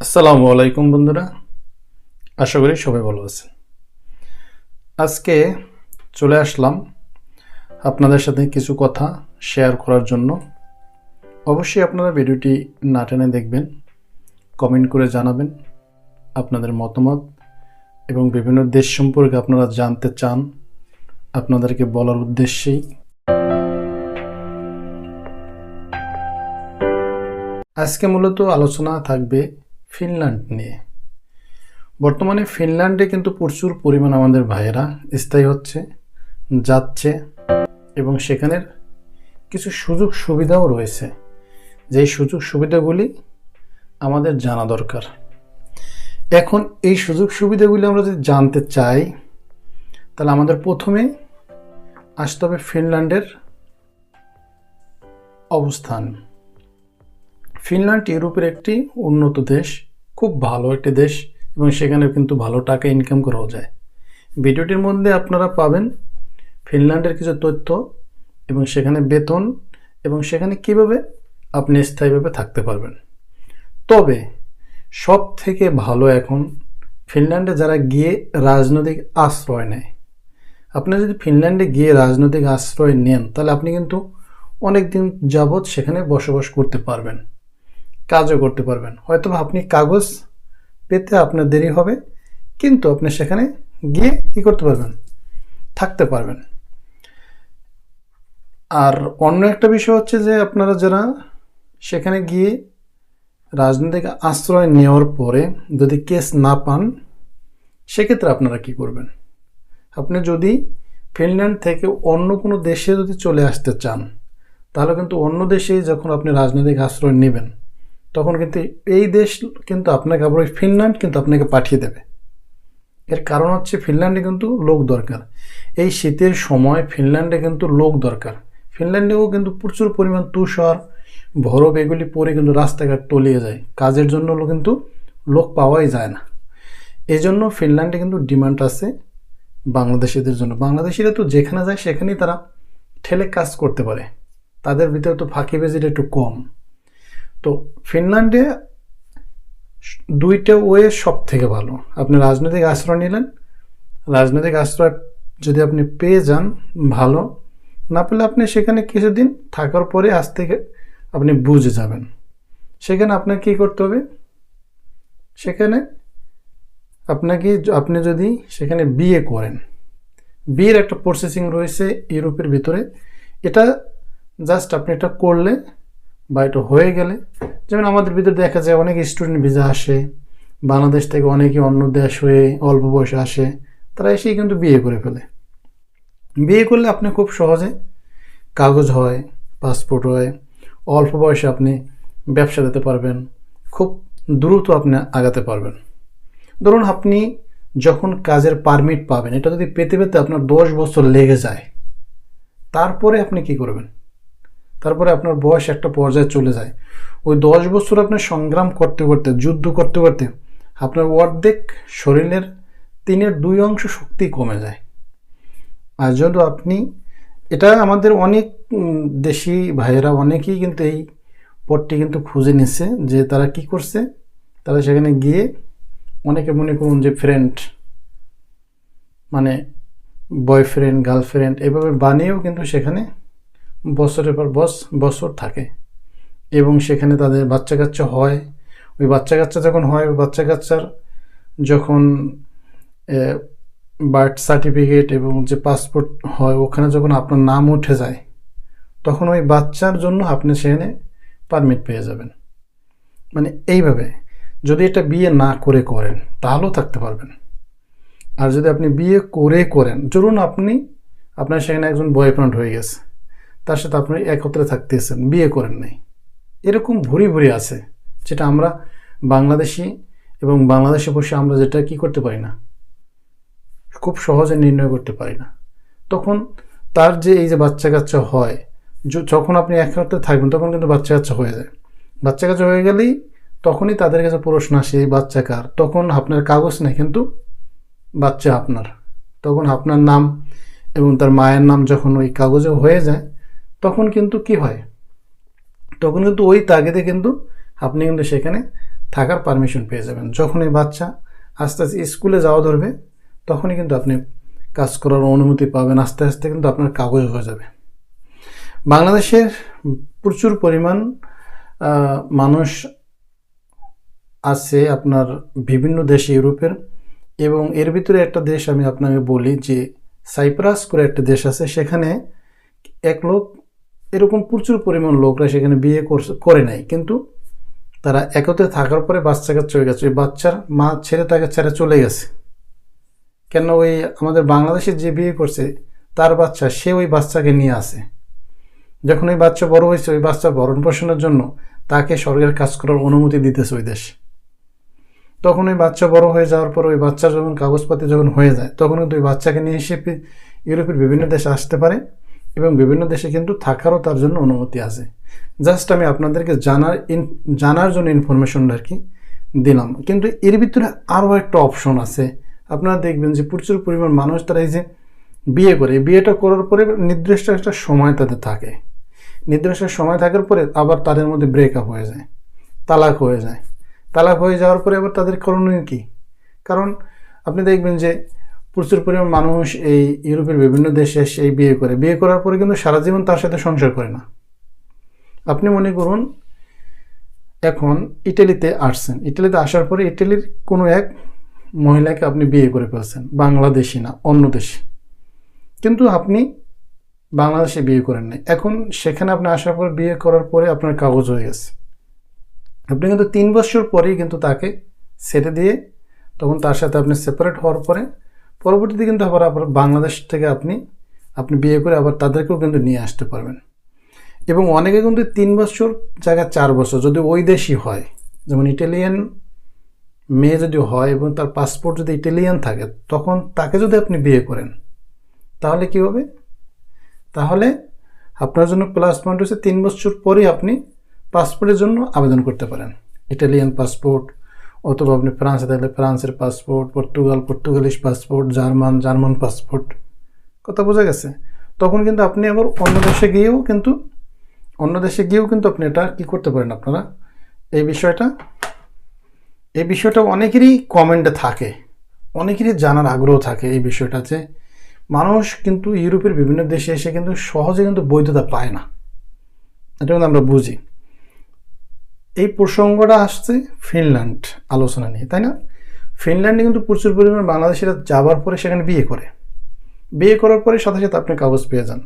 আসসালামু আলাইকুম বন্ধুরা। আশা করি সবাই ভালো আছেন। আজকে চলে আসলাম আপনাদের সাথে কিছু কথা শেয়ার করার জন্য। অবশ্যই আপনারা ভিডিওটি না টেনে দেখবেন কমেন্ট করে জানাবেন আপনাদের মতামত এবং বিভিন্ন দেশ সম্পর্কে আপনারা জানতে চান, আপনাদেরকে বলার উদ্দেশ্যেই। আজকে মূলত আলোচনা থাকবে ফিনল্যান্ড নিয়ে। বর্তমানে ফিনল্যান্ডে কিন্তু প্রচুর পরিমাণ আমাদের ভাইয়েরা স্থায়ী হচ্ছে, যাচ্ছে এবং সেখানের কিছু সুযোগ সুবিধাও রয়েছে। যেই সুযোগ সুবিধাগুলি আমাদের জানা দরকার। এখন এই সুযোগ সুবিধাগুলি আমরা যদি জানতে চাই, তাহলে আমাদের প্রথমে আসতে হবে ফিনল্যান্ডের অবস্থান। ফিনল্যান্ড ইউরোপের একটি উন্নত দেশ, খুব ভালো একটি দেশ, এবং সেখানে কিন্তু ভালো টাকা ইনকাম করাও যায়। ভিডিওটির মধ্যে আপনারা পাবেন ফিনল্যান্ডের কিছু তথ্য এবং সেখানে বেতন এবং সেখানে কীভাবে আপনি স্থায়ীভাবে থাকতে পারবেন। তবে সব থেকে ভালো এখন ফিনল্যান্ডে যারা গিয়ে রাজনৈতিক আশ্রয় নেয়, আপনি যদি ফিনল্যান্ডে গিয়ে রাজনৈতিক আশ্রয় নেন, তাহলে আপনি কিন্তু অনেক দিন যাবৎ সেখানে বসবাস করতে পারবেন। কাজও করতে পারবেন। হয়তো আপনি কাগজ পেতে আপনার দেরি হবে, কিন্তু আপনি সেখানে গিয়ে কী করতে পারবেন? থাকতে পারবেন। আর অন্য একটা বিষয় হচ্ছে যে আপনারা যারা সেখানে গিয়ে রাজনৈতিক আশ্রয় নেওয়ার পরে যদি কেস না পান, সেক্ষেত্রে আপনারা কি করবেন? আপনি যদি ফিনল্যান্ড থেকে অন্য কোনো দেশে যদি চলে আসতে চান, তাহলে কিন্তু অন্য দেশে যখন আপনি রাজনৈতিক আশ্রয় নেবেন তখন কিন্তু এই দেশ কিন্তু আপনাকে আবার ওই ফিনল্যান্ড কিন্তু আপনাকে পাঠিয়ে দেবে। এর কারণ হচ্ছে ফিনল্যান্ডে কিন্তু লোক দরকার। এই শীতের সময় ফিনল্যান্ডে কিন্তু লোক দরকার। ফিনল্যান্ডেও কিন্তু প্রচুর পরিমাণ তুষার, বরফ এগুলি পরে কিন্তু রাস্তাঘাট তলিয়ে যায়। কাজের জন্য কিন্তু লোক পাওয়াই যায় না। এই জন্য ফিনল্যান্ডে কিন্তু ডিমান্ড আছে বাংলাদেশিদের জন্য। বাংলাদেশিরা তো যেখানে যায় সেখানেই তারা ঠেলে কাজ করতে পারে। তাদের ভিতরে তো ফাঁকিবাজিটা একটু কম। তো ফিনল্যান্ডে দুইটা ওয়ে সব থেকে ভালো। আপনি রাজনৈতিক আশ্রয় নিলেন। রাজনৈতিক আশ্রয় যদি আপনি পেয়ে যান, ভালো। না পেলে আপনি সেখানে কিছুদিন থাকার পরে আজ থেকে আপনি বুঝে যাবেন। সেখানে আপনার কী করতে হবে? সেখানে আপনাকে আপনি যদি সেখানে বিয়ে করেন, বিয়ের একটা প্রসেসিং রয়েছে ইউরোপের ভিতরে। এটা জাস্ট আপনি এটা করলে বা এটা হয়ে গেলে, যেমন আমাদের ভিতরে দেখা যায় অনেক স্টুডেন্ট ভিসা আসে, বাংলাদেশ থেকে অনেকে অন্য দেশ হয়ে অল্প বয়সে আসে, তারা এসেই কিন্তু বিয়ে করে ফেলে। বিয়ে করলে আপনি খুব সহজে কাগজ হয় পাসপোর্ট হয়, অল্প বয়সে আপনি ব্যবসা দিতে পারবেন, খুব দ্রুত আপনি আগাতে পারবেন। ধরুন আপনি যখন কাজের পারমিট পাবেন, এটা যদি পেতে পেতে আপনার দশ বছর লেগে যায়, তারপরে আপনি কি করবেন? তারপরে আপনার বয়স একটা পর্যায়ে চলে যায়। ওই দশ বছর আপনি সংগ্রাম করতে করতে, যুদ্ধ করতে করতে আপনার অর্ধেক শরীরের তিনের দুই অংশ শক্তি কমে যায়। আর যদি আপনি, এটা আমাদের অনেক দেশি ভাইয়েরা অনেকেই কিন্তু এই পথটি কিন্তু খুঁজে নিচ্ছে যে তারা কি করছে। তারা সেখানে গিয়ে অনেকে মনে করুন যে ফ্রেন্ড মানে বয়ফ্রেন্ড গার্লফ্রেন্ড এভাবে বানিয়েও কিন্তু সেখানে বছরের পর বস, বছর থাকে। এবং সেখানে তাদের বাচ্চা কাচ্চা হয়। ওই বাচ্চা কাচ্চা যখন হয়, ওই বাচ্চা কাচ্চার যখন বার্থ সার্টিফিকেট এবং যে পাসপোর্ট হয়, ওখানে যখন আপনার নাম উঠে যায়, তখন ওই বাচ্চার জন্য আপনি সেখানে পারমিট পেয়ে যাবেন। মানে এইভাবে যদি এটা বিয়ে না করে করেন, তাহলেও থাকতে পারবেন। আর যদি আপনি বিয়ে করে করেন, ধরুন আপনি, আপনার সেখানে একজন বয়ফ্রেন্ড হয়ে গেছে। তার সাথে আপনি একত্রে থাকতেছেন, বিয়ে করেন নাই। এরকম ভুরি ভুরি আছে, যেটা আমরা বাংলাদেশি এবং বাংলাদেশে বসে আমরা যেটা কি করতে পারি না, খুব সহজে নির্ণয় করতে পারি না। তখন তার যে এই যে বাচ্চা কাচ্চা হয় যখন আপনি একত্রে থাকবেন, তখন কিন্তু বাচ্চা কাচ্চা হয়ে যায়। বাচ্চা কাচ্চা হয়ে গেলেই তখনই তাদের কাছে প্রশ্ন আসে, এই বাচ্চা কার? তখন আপনার কাগজ নেই, কিন্তু বাচ্চা আপনার। তখন আপনার নাম এবং তার মায়ের নাম যখন ওই কাগজে হয়ে যায় তখন কিন্তু কি হয়? তখন কিন্তু ওই তাগিদে কিন্তু আপনি কিন্তু সেখানে থাকার পারমিশন পেয়ে যাবেন। যখন এই বাচ্চা আস্তে আস্তে স্কুলে যাওয়া ধরবে, তখনই কিন্তু আপনি কাজ করার অনুমতি পাবেন। আস্তে আস্তে কিন্তু আপনার কাগজ হয়ে যাবে। বাংলাদেশের প্রচুর পরিমাণ মানুষ আছে আপনার বিভিন্ন দেশে ইউরোপের এবং এর ভিতরে একটা দেশ আমি আপনাকে বলি যে সাইপ্রাস করে একটা দেশ আছে। সেখানে এক লোক এরকম প্রচুর পরিমাণ লোকরা সেখানে বিয়ে করে নাই। কিন্তু তারা একত্রে থাকার পরে বাচ্চা হয়ে গেছে। ওই বাচ্চার মা ছেড়ে তাকে ছেড়ে চলে গেছে। কেন ওই আমাদের বাংলাদেশে যে বিয়ে করছে, তার বাচ্চা, সে ওই বাচ্চাকে নিয়ে আসে। যখন ওই বাচ্চা বড় হয়েছে, ওই বাচ্চা ভরণ পোষণের জন্য তাকে সরকারের কাজ করার অনুমতি দিতেছে ওই দেশ। তখন ওই বাচ্চা বড় হয়ে যাওয়ার পর ওই বাচ্চা যখন কাগজপাতি যখন হয়ে যায়, তখন কিন্তু ওই বাচ্চাকে নিয়ে এসে ইউরোপের বিভিন্ন দেশে আসতে পারে। এবং বিভিন্ন দেশে কিন্তু থাকারও তার জন্য অনুমতি আছে। জাস্ট আমি আপনাদেরকে জানার জানার জন্য ইনফরমেশনটা আর কি দিলাম। কিন্তু এর ভিতরে আরও একটা অপশন আছে। আপনারা দেখবেন যে প্রচুর পরিমাণ মানুষ তারা এই যে বিয়ে করে। বিয়েটা করার পরে নির্দিষ্ট একটা সময় তাদের থাকে। নির্দিষ্ট সময় থাকার পরে আবার তাদের মধ্যে ব্রেকআপ হয়ে যায়, তালাক হয়ে যায়। তালাক হয়ে যাওয়ার পরে আবার তাদের করণীয় কী? কারণ আপনি দেখবেন যে প্রচুর পরিমাণ মানুষ এই ইউরোপের বিভিন্ন দেশে এসে এই বিয়ে করে। বিয়ে করার পরে কিন্তু সারা জীবন তার সাথে সংসার করে না। আপনি মনে করুন, এখন ইটালিতে আসছেন। ইটালিতে আসার পরে ইটালির কোনো এক মহিলাকে আপনি বিয়ে করে ফেলছেন। বাংলাদেশি না, অন্য দেশে। কিন্তু আপনি বাংলাদেশে বিয়ে করেন নাই। এখন সেখানে আপনি আসার পর বিয়ে করার পরে আপনার কাগজ হয়ে গেছে। আপনি কিন্তু তিন বছর পরেই কিন্তু তাকে ছেড়ে দিয়ে তখন তার সাথে আপনি সেপারেট হওয়ার পরে পরবর্তীতে কিন্তু আবার আবার বাংলাদেশ থেকে আপনি আপনি বিয়ে করে আবার তাদেরকেও কিন্তু নিয়ে আসতে পারবেন। এবং অনেকে কিন্তু তিন বছর জায়গায় চার বছর, যদি ওই দেশই হয়, যেমন ইটালিয়ান মেয়ে যদি হয় এবং তার পাসপোর্ট যদি ইটালিয়ান থাকে, তখন তাকে যদি আপনি বিয়ে করেন, তাহলে কি হবে? তাহলে আপনার জন্য প্লাস পয়েন্ট হচ্ছে তিন বছর পরেই আপনি পাসপোর্টের জন্য আবেদন করতে পারেন। ইটালিয়ান পাসপোর্ট অথবা আপনি ফ্রান্সে থাকলে ফ্রান্সের পাসপোর্ট, পর্তুগাল পর্তুগালিশ পাসপোর্ট, জার্মান জার্মান পাসপোর্ট। কথা বোঝা গেছে? তখন কিন্তু আপনি আবার অন্য দেশে গিয়েও কিন্তু, অন্য দেশে গিয়েও কিন্তু আপনি এটা কী করতে পারেন আপনারা? এই বিষয়টা এই বিষয়টা অনেকেরই কমেন্টে থাকে। অনেকেরই জানার আগ্রহ থাকে এই বিষয়টা যে মানুষ কিন্তু ইউরোপের বিভিন্ন দেশে এসে কিন্তু সহজে কিন্তু বৈধতা পায় না। এটা কিন্তু আমরা বুঝি। এই প্রসঙ্গটা আসছে ফিনল্যান্ড আলোচনা নিয়ে, তাই না? ফিনল্যান্ডে কিন্তু প্রচুর পরিমাণ বাংলাদেশিরা যাবার পরে সেখানে বিয়ে করে। বিয়ে করার পরে সাথে সাথে আপনি কাগজ পেয়ে যান।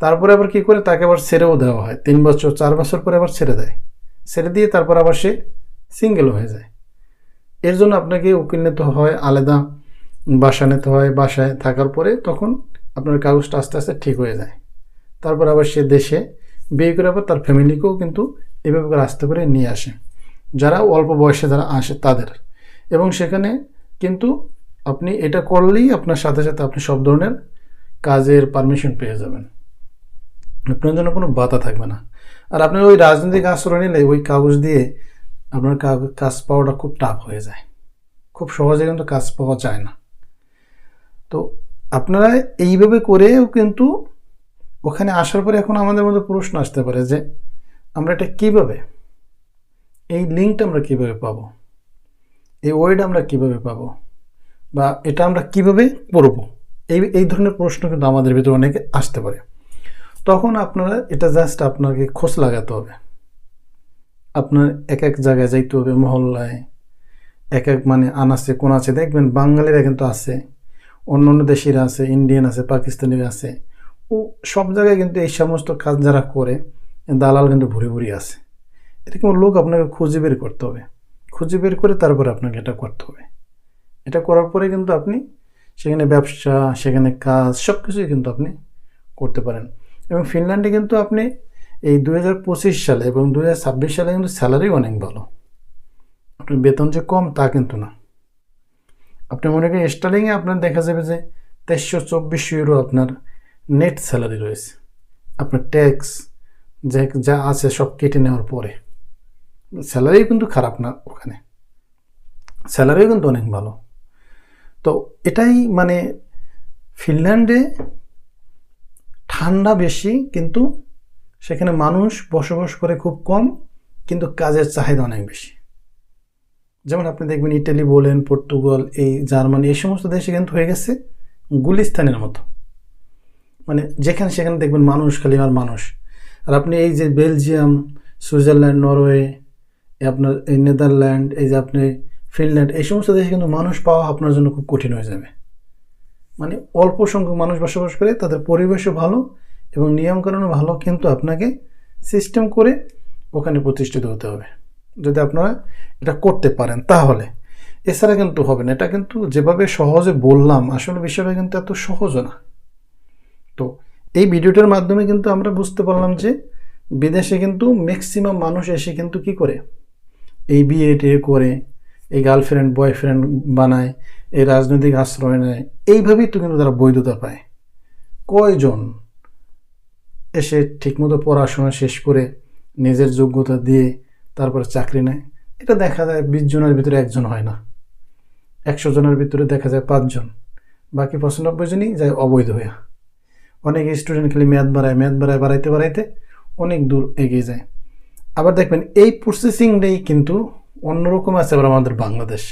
তারপরে আবার কী করে? তাকে আবার ছেড়েও দেওয়া হয়। তিন বছর, চার বছর পরে আবার ছেড়ে দেয়। ছেড়ে দিয়ে তারপর আবার সে সিঙ্গেল হয়ে যায়। এর জন্য আপনাকে উকিল নিতে হয়, আলাদা বাসা নিতে হয়। বাসায় থাকার পরে তখন আপনার কাগজটা আস্তে আস্তে ঠিক হয়ে যায়। তারপর আবার সে দেশে বিয়ে করে আবার তার ফ্যামিলিকেও কিন্তু এভাবে করে করে নিয়ে আসে। যারা অল্প বয়সে যারা আসে তাদের। এবং সেখানে কিন্তু আপনি এটা করলেই আপনার সাথে সাথে আপনি সব ধরনের কাজের পারমিশন পেয়ে যাবেন। আপনার জন্য কোনো বাধা থাকবে না। আর আপনি ওই রাজনৈতিক আশ্রয় নিলে ওই কাগজ দিয়ে আপনার কাজ পাওয়াটা খুব টাফ হয়ে যায়। খুব সহজে কিন্তু কাজ পাওয়া যায় না। তো আপনারা এইভাবে করেও কিন্তু ওখানে আসার পরে এখন আমাদের মধ্যে প্রশ্ন আসতে পারে যে আমরা এটা কীভাবে? এই লিঙ্কটা আমরা কীভাবে পাবো? এই ওয়েড আমরা কীভাবে পাবো? বা এটা আমরা কীভাবে করব এই এই ধরনের প্রশ্ন কিন্তু আমাদের ভিতরে অনেকে আসতে পারে। তখন আপনারা এটা জাস্ট আপনাকে খোঁজ লাগাতে হবে। আপনার এক এক জায়গায় যাইতে হবে, মহল্লায়। এক এক মানে আনাচে কোন আছে দেখবেন বাঙালিরা কিন্তু আছে, অন্য অন্য দেশের আছে, ইন্ডিয়ান আছে, পাকিস্তানিরা আছে। ও সব জায়গায় কিন্তু এই সমস্ত কাজ যারা করে দালাল কিন্তু ভরে ভরে আছে। এরকম লোক আপনাকে খুঁজে বের করতে হবে? খুঁজে বের করে তারপরে আপনাকে এটা করতে হবে। এটা করার পরে কিন্তু আপনি সেখানে ব্যবসা, সেখানে কাজ সব কিছুই কিন্তু আপনি করতে পারেন। এবং ফিনল্যান্ডে কিন্তু আপনি এই দু হাজার পঁচিশ সালে এবং দু হাজার ছাব্বিশ সালে কিন্তু স্যালারি অনেক ভালো। আপনার বেতন যে কম তা কিন্তু না। আপনি মনে করেন স্টার্লিংয়ে আপনার দেখা যাবে যে তেইশশো চব্বিশশো ইউরো আপনার নেট স্যালারি রয়েছে। আপনার ট্যাক্স যে, যা আছে সব কেটে নেওয়ার পরে। স্যালারি কিন্তু খারাপ না ওখানে। স্যালারিও কিন্তু অনেক ভালো। তো এটাই মানে ফিনল্যান্ডে ঠান্ডা বেশি, কিন্তু সেখানে মানুষ বসবাস করে খুব কম, কিন্তু কাজের চাহিদা অনেক বেশি। যেমন আপনি দেখবেন ইটালি বলেন, পর্তুগাল, এই জার্মানি, এই সমস্ত দেশে কিন্তু হয়ে গেছে গুলিস্তানের মতো। মানে যেখানে সেখানে দেখবেন মানুষ খালি আর মানুষ। আর আপনি এই যে বেলজিয়াম, সুইজারল্যান্ড, নরওয়ে, আপনার এই নেদারল্যান্ড, এই যে আপনি ফিনল্যান্ড, এই সমস্ত দেশে কিন্তু মানুষ পাওয়া আপনার জন্য খুব কঠিন হয়ে যাবে। মানে অল্প সংখ্যক মানুষ বসবাস করে তাদের পরিবেশও ভালো এবং নিয়মকানুনও ভালো, কিন্তু আপনাকে সিস্টেম করে ওখানে প্রতিষ্ঠিত হতে হবে। যদি আপনারা এটা করতে পারেন, তাহলে। এছাড়া কিন্তু হবে না, এটা কিন্তু যেভাবে সহজে বললাম, আসলে বিষয়টা কিন্তু এত সহজও না। তো এই ভিডিওটার মাধ্যমে কিন্তু আমরা বুঝতে পারলাম যে বিদেশে কিন্তু ম্যাক্সিমাম মানুষ এসে কিন্তু কি করে? এই বিয়ে টিয়ে করে, এই গার্লফ্রেন্ড বয়ফ্রেন্ড বানায়, এই রাজনৈতিক আশ্রয় নেয়, এইভাবেই তো কিন্তু তারা বৈধতা পায়। কয়জন এসে ঠিকমতো পড়াশোনা শেষ করে নিজের যোগ্যতা দিয়ে তারপরে চাকরি নেয়? এটা দেখা যায় বিশ জনের ভিতরে একজন হয় না। একশো জনের ভিতরে দেখা যায় পাঁচজন। বাকি পঁচানব্বই জনই যায় অবৈধ হয়ে অনেক স্টুডেন্ট খালি ম্যাথ বাড়ায় ম্যাথ বাড়ায়, বাড়াইতে বাড়াইতে অনেক দূর এগিয়ে যায়। আবার দেখবেন এই প্রসেসিংটাই কিন্তু অন্যরকম আছে আবার আমাদের বাংলাদেশ।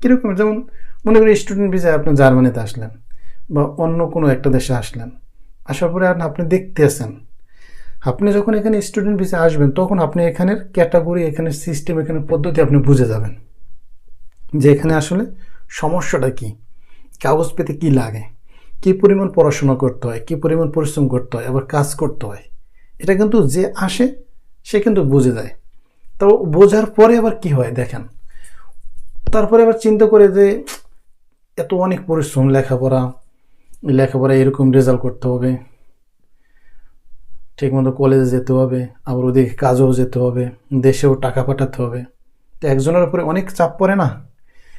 কীরকম? যেমন মনে করি স্টুডেন্ট ভিসায় আপনি জার্মানিতে আসলেন বা অন্য কোনো একটা দেশে আসলেন। আসার পরে আপনি দেখতে আসেন আপনি যখন এখানে স্টুডেন্ট ভিসা আসবেন, তখন আপনি এখানের ক্যাটাগরি এখানের সিস্টেম এখানের পদ্ধতি আপনি বুঝে যাবেন যে এখানে আসলে সমস্যাটা কি কাগজ পেতে কী লাগে। কী পরিমাণ পড়াশোনা করতে হয়, কী পরিমাণ পরিশ্রম করতে হয়, আবার কাজ করতে হয়, এটা কিন্তু যে আসে, সে কিন্তু বুঝে যায়। তো বোঝার পরে আবার কি হয় দেখেন, তারপরে আবার চিন্তা করে যে, এত অনেক পরিশ্রম, লেখাপড়া লেখাপড়া এরকম রেজাল্ট করতে হবে, ঠিকমতো কলেজে যেতে হবে, আবার ওদিকে কাজেও যেতে হবে, দেশেও টাকা পাঠাতে হবে। তো একজনের উপরে অনেক চাপ পড়ে না?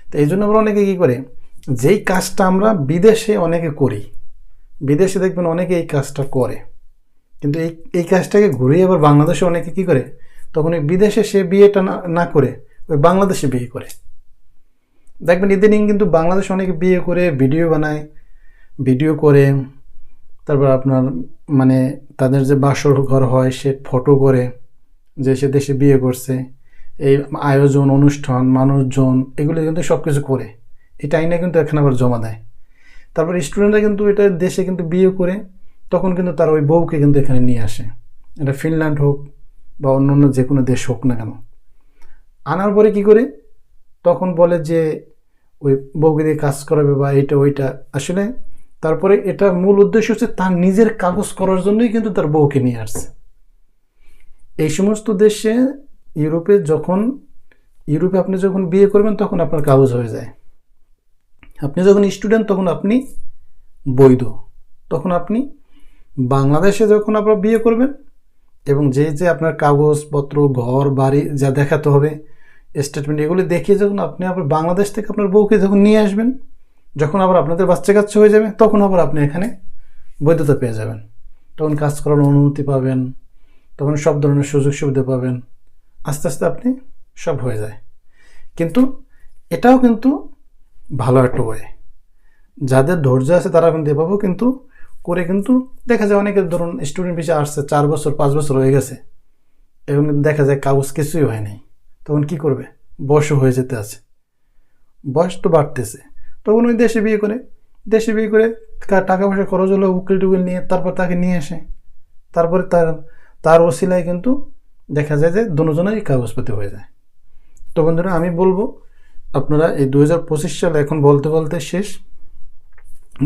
তো এই জন্য আমরা অনেকে কী করে যেই কাজটা আমরা বিদেশে অনেকে করি, বিদেশে দেখবেন অনেকে এই কাজটা করে। কিন্তু এই এই কাজটাকে ঘুরিয়ে আবার বাংলাদেশে অনেকে কী করে? তখন ওই বিদেশে সে বিয়েটা না করে, ওই বাংলাদেশে বিয়ে করে। দেখবেন ইদানিং কিন্তু বাংলাদেশে অনেকে বিয়ে করে, ভিডিও বানায়, ভিডিও করে, তারপর আপনার মানে তাদের যে বাসর ঘর হয়, সে ফটো করে, যে সে দেশে বিয়ে করছে, এই আয়োজন, অনুষ্ঠান, মানুষজন, এগুলো কিন্তু সব কিছু করে। এটা আইনে কিন্তু এখন আবার জমা দেয়। তারপর স্টুডেন্টরা কিন্তু এটা দেশে কিন্তু বিয়ে করে, তখন কিন্তু তার ওই বউকে কিন্তু এখানে নিয়ে আসে। এটা ফিনল্যান্ড হোক বা অন্য অন্য যে কোনো দেশ হোক না কেন। আনার পরে কি করে? তখন বলে যে ওই বউকে দিয়ে কাজ করাবে বা এটা ওইটা। আসলে তারপরে এটা মূল উদ্দেশ্য হচ্ছে তার নিজের কাগজ করার জন্যই কিন্তু তার বউকে নিয়ে আসছে। এই সমস্ত দেশে, ইউরোপে যখন, ইউরোপে আপনি যখন বিয়ে করবেন, তখন আপনার কাগজ হয়ে যায়। আপনি যখন স্টুডেন্ট তখন আপনি বৈধ। তখন আপনি বাংলাদেশে যখন আপনার বিয়ে করবেন এবং যে যে আপনার কাগজপত্র, ঘর, বাড়ি যা দেখাতে হবে স্টেটমেন্ট এগুলি দেখিয়ে যখন আপনি আবার বাংলাদেশ থেকে আপনার বউকে যখন নিয়ে আসবেন, যখন আবার আপনাদের বাচ্চা কাচ্চা হয়ে যাবে, তখন আবার আপনি এখানে বৈধতা পেয়ে যাবেন। তখন কাজ করার অনুমতি পাবেন, তখন সব ধরনের সুযোগ সুবিধা পাবেন। আস্তে আস্তে আপনি সব হয়ে যায়। কিন্তু এটাও কিন্তু ভালো একটা ওয়ে যাদের ধৈর্য আছে তারা কিন্তু এভাবেও কিন্তু করে কিন্তু দেখা যায় অনেকের ধরুন স্টুডেন্ট পিছিয়ে আসছে, চার বছর, পাঁচ বছর হয়ে গেছে। এবং কিন্তু দেখা যায় কাগজ কিছুই হয় নাই। তখন কি করবে? বয়সও হয়ে যেতে আছে। বয়স তো বাড়তেছে। তখন ওই দেশে বিয়ে করে, দেশে বিয়ে করে টাকা পয়সা খরচ হলো, উকিল টুকিল নিয়ে তারপর তাকে নিয়ে আসে। তারপরে তার তার ওসিলায় কিন্তু দেখা যায় যে দুজনেরই কাগজপাতি হয়ে যায়। তো বন্ধুরা, আমি বলব আপনারা এই দু হাজার পঁচিশ সাল এখন বলতে বলতে শেষ।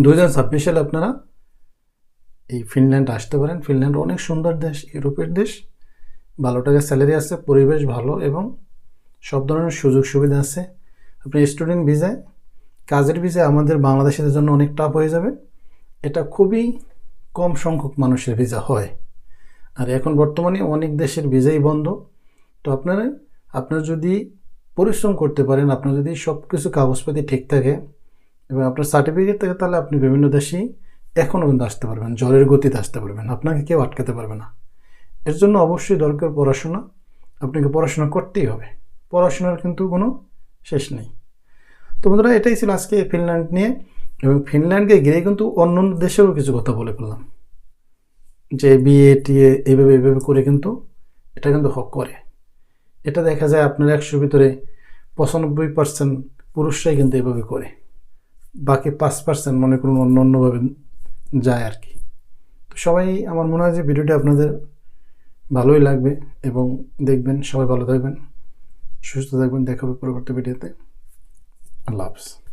দু হাজার ছাব্বিশ সালে আপনারা এই ফিনল্যান্ড আসতে পারেন। ফিনল্যান্ড অনেক সুন্দর দেশ, ইউরোপের দেশ। ভালো টাকার স্যালারি আছে, পরিবেশ ভালো এবং সব ধরনের সুযোগ সুবিধা আছে। আপনি স্টুডেন্ট ভিসায় কাজের ভিসায় আমাদের বাংলাদেশের জন্য অনেক টাফ হয়ে যাবে। এটা খুবই কম সংখ্যক মানুষের ভিসা হয়। আর এখন বর্তমানে অনেক দেশের ভিসাই বন্ধ। তো আপনারা, আপনার যদি পরিশ্রম করতে পারেন। আপনার যদি সব কিছু কাগজপাতি ঠিক থাকে এবং আপনার সার্টিফিকেট থাকে, তাহলে আপনি বিভিন্ন দেশেই এখনও কিন্তু আসতে পারবেন, জলের গতিতে আসতে পারবেন। আপনাকে কেউ আটকাতে পারবে না। এর জন্য অবশ্যই দরকার পড়াশোনা। আপনাকে পড়াশোনা করতেই হবে। পড়াশোনার কিন্তু কোনো শেষ নেই। তো বন্ধুরা, এটাই ছিল আজকে ফিনল্যান্ড নিয়ে। এবং ফিনল্যান্ডকে ঘিরে কিন্তু অন্য অন্য দেশেরও কিছু কথা বলে ফেললাম। যে বিয়ে টিএ এইভাবে এইভাবে করে কিন্তু এটা কিন্তু হক করে। এটা দেখা যায় আপনার একশোর ভিতরে পঁচানব্বই পার্সেন্ট পুরুষরাই কিন্তু এভাবে করে। বাকি পাঁচ পার্সেন্ট মনে করুন অন্য অন্যভাবে যায় আর কি। তো সবাই, আমার মনে হয় যে ভিডিওটি আপনাদের ভালোই লাগবে এবং দেখবেন, সবাই ভালো থাকবেন, সুস্থ থাকবেন। দেখাবে পরবর্তী ভিডিওতে। আল্লাহ হাফিজ।